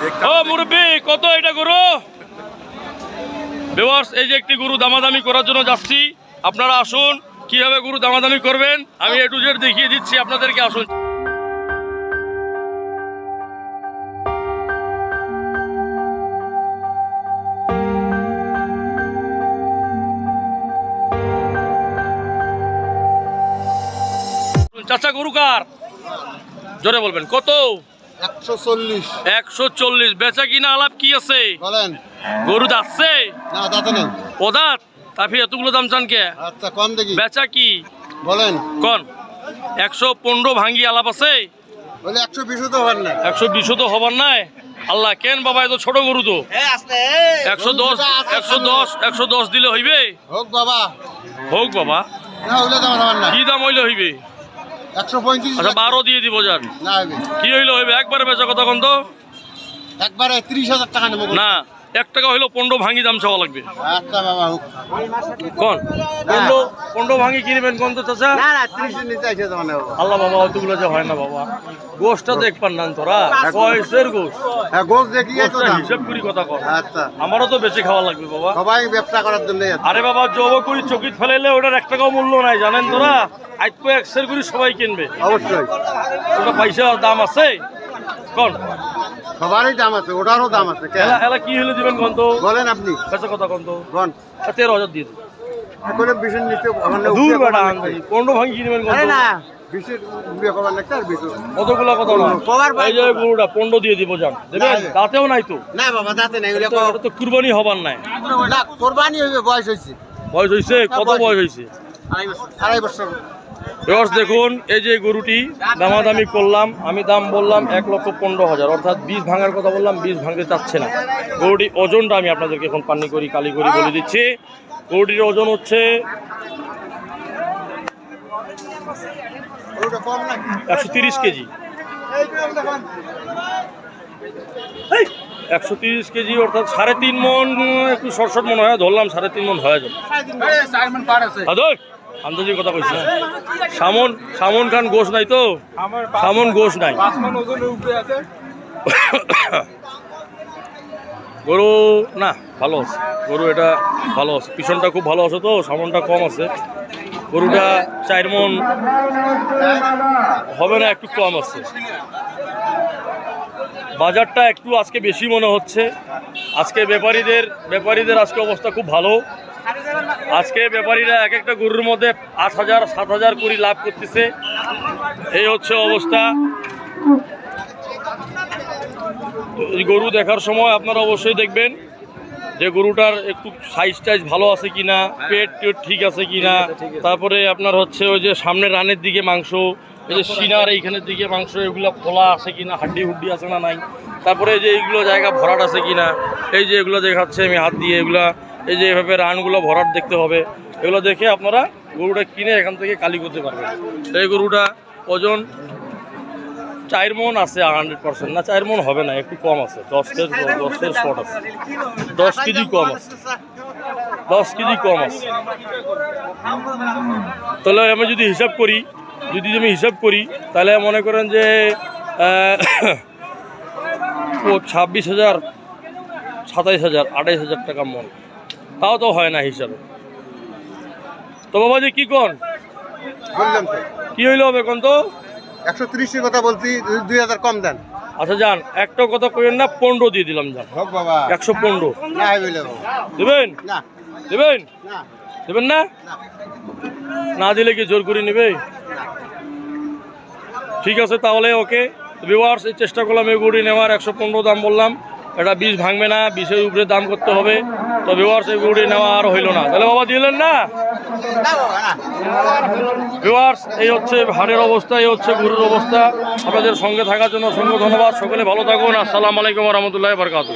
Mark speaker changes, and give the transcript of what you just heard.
Speaker 1: ও মুরব্বী কত এটা গরু? বেবস এই যে একটি গরু দামাদামি করার জন্য যাচ্ছি। আপনারা আসুন কীভাবে গরু দামাদামি করবেন আমি এ টু জেড দেখিয়ে দিচ্ছি আপনাদেরকে আসুন। চাচা গরু কার? জোরে বলবেন কত?
Speaker 2: একশো চল্লিশ।
Speaker 1: বেচা কিনা আলাপ কি আছে?
Speaker 2: বলেন।
Speaker 1: গরু যাচ্ছে
Speaker 2: না তাতে নেই।
Speaker 1: পদার্থ তাফি এতগুলো দাম চান কে?
Speaker 2: আচ্ছা কম দেখি।
Speaker 1: বেচা কি?
Speaker 2: বলেন।
Speaker 1: কন। একশো পনেরো ভাঙ্গি আলাপ আছে?
Speaker 2: বলে একশো বিশ তো হবার না
Speaker 1: একশো বিশও তো হবার নাই? আল্লাহ কেন বাবা এত ছোট গরু তো? একশো দশ একশো দশ একশো দশ দিলে হইবে?
Speaker 2: হোক বাবা।
Speaker 1: হোক বাবা।
Speaker 2: দাম না
Speaker 1: কি দাম হইলে হইবে?
Speaker 2: একশো পঁয়ত্রিশ
Speaker 1: আচ্ছা বারো দিয়ে দিব যান।
Speaker 2: না
Speaker 1: কি হইলে হইবে? একবারে বেচা কন তো?
Speaker 2: একবারে ত্রিশ হাজার টাকা নেব।
Speaker 1: না। এক টাকা হইল পনেরো ভাঙি দাম চাওয়া লাগবে।
Speaker 2: আচ্ছা বাবা
Speaker 1: পনেরো কিনবেন কোন তো চাচা? আল্লাহ বাবা অতগুলো যে হয় না বাবা। গোষ্ঠটা দেখবার না তোরা।
Speaker 2: হ্যাঁ দেখি
Speaker 1: গোষ্ঠটা
Speaker 2: দাম।
Speaker 1: হিসাব করি কথা কর
Speaker 2: আচ্ছা।
Speaker 1: আমারও তো বেশি খাওয়া লাগবে বাবা।
Speaker 2: সবাই ব্যবসা করার জন্য
Speaker 1: আরে বাবা জব করি চকিত ফেলাইলে ওটার এক টাকাও মূল্য নাই জানেন তোরা? আজকে একশের করি সবাই কিনবে।
Speaker 2: অবশ্যই।
Speaker 1: ওটা পয়সা দাম আছে? কোন?
Speaker 2: সবারই দাম আছে ওটারও দাম আছে কে?
Speaker 1: এলা এলা কি হলে দিবেন কোন তো
Speaker 2: বলেন আপনি।
Speaker 1: বেচা কথা কোন তো
Speaker 2: বন
Speaker 1: তেরো হাজার দিয়ে।
Speaker 2: এখন বিশের নিচে
Speaker 1: দূর বেটা পনেরো ভাঙি কিনবেন কোন
Speaker 2: আরে না উড়িয়ে কবার না?
Speaker 1: এই যে গরুটা পনেরো দিয়ে দিব যান। দেবেন। নাই তো।
Speaker 2: না বাবা দাঁতে নাই
Speaker 1: তো কুরবানি হবার নাই।
Speaker 2: না কোরবানি হইবে বয়স হয়েছে
Speaker 1: বয়স হয়েছে কত বয়স হয়েছে
Speaker 2: আড়াই বছর।
Speaker 1: রস দেখুন এই যে গরুটি দামাদামি করলাম আমি দাম বললাম এক লক্ষ পনেরো হাজার অর্থাৎ বীজ ভাঙার কথা বললাম বীজ ভাঙতে চাচ্ছে না। গরুটি ওজনটা আমি আপনাদেরকে এখন পান্নি করি কালি করি বলে দিচ্ছি। গরুটির ওজন হচ্ছে একশো তিরিশ কেজি। একশো তিরিশ কেজি অর্থাৎ সাড়ে তিন মন একটু শর্ট মনে হয় ধরলাম সাড়ে তিন মন হয়ে যাবে। আন্দাজি কথা কইছি সামন সামন খান গোশ নাই তো? সামন গোশ নাই। গরু না ভালো আছে। গরু এটা ভালো আছে। পিছনটা খুব ভালো আছে তো সামনটা কম আছে। গরুটা চার মন হবে না একটু কম আছে। বাজারটা একটু আজকে বেশি মনে হচ্ছে। আজকে ব্যাপারীদের ব্যাপারীদের আজকে অবস্থা খুব ভালো। আজকে ব্যাপারীরা এক একটা গরুর মধ্যে আট হাজার, সাত হাজার করে লাভ করতেছে। এই হচ্ছে অবস্থা। গরু দেখার সময় আপনারা অবশ্যই দেখবেন যে গরুটার একটু সাইজ টাইজ ভালো আছে কিনা, পেট টেট ঠিক আছে কিনা। তারপরে আপনার হচ্ছে ওই যে সামনে রানের দিকে মাংস, এই যে সিনার এইখানের দিকে মাংস, এগুলো খোলা আছে কিনা, হাড্ডি হুড্ডি আছে না নাই। তারপরে যে এইগুলো জায়গা ভরাট আছে কিনা, এই যে এগুলো দেখাচ্ছে আমি হাত দিয়ে, এগুলা এই যে এভাবে রানগুলো ভরাট দেখতে হবে, এগুলো দেখে আপনারা গরুটা কিনে এখান থেকে কালি করতে পারবেন। এই গরুটা ওজন চার মন আছে হান্ড্রেড পার্সেন্ট না চার মন হবে না, একটু কম আছে, দশ কেজি, দশ দশের শর্ট আছে। দশ কেজি কম আছে, দশ কেজি কম আছে। তাহলে আমি যদি হিসাব করি, যদি আমি হিসাব করি, তাহলে মনে করেন যে ছাব্বিশ হাজার, সাতাইশ হাজার, আঠাইশ হাজার টাকা মন। তাও তো হয় না হিসাবে। তো বাবাজি কি কন?
Speaker 2: বললাম তো।
Speaker 1: কি হইল হবে কোন তো?
Speaker 2: একশো ত্রিশের কথা বলছি দুই- হাজার কম দেন।
Speaker 1: আচ্ছা যান একটা কথা কইেন না পনেরো দিয়ে দিলাম যান।
Speaker 2: বাবা।
Speaker 1: একশো পনেরো।
Speaker 2: বাবা।
Speaker 1: দেবেন?
Speaker 2: না।
Speaker 1: দেবেন?
Speaker 2: না।
Speaker 1: দেবেন না?
Speaker 2: না।
Speaker 1: দিলে কি জোর করে নেবে? ঠিক আছে তাহলে ওকে। ভিওয়ার্স এই চেষ্টা করলাম এই গুড়ি নেওয়ার। একশো পনেরো দাম বললাম। এটা বীজ ভাঙবে না বিষের উপরে দাম করতে হবে। তো ভিওয়ার এই গুড়ি নেওয়া আর হইল না। তাহলে বাবা দিলেন না?
Speaker 2: না
Speaker 1: ভিওয়ার্স এই হচ্ছে হাড়ের অবস্থা, এই হচ্ছে গুরুর অবস্থা। আপনাদের সঙ্গে থাকার জন্য অসংখ্য ধন্যবাদ। সকলে ভালো থাকুন। আসসালামু আলাইকুম রহমতুল্লাহ বরকাত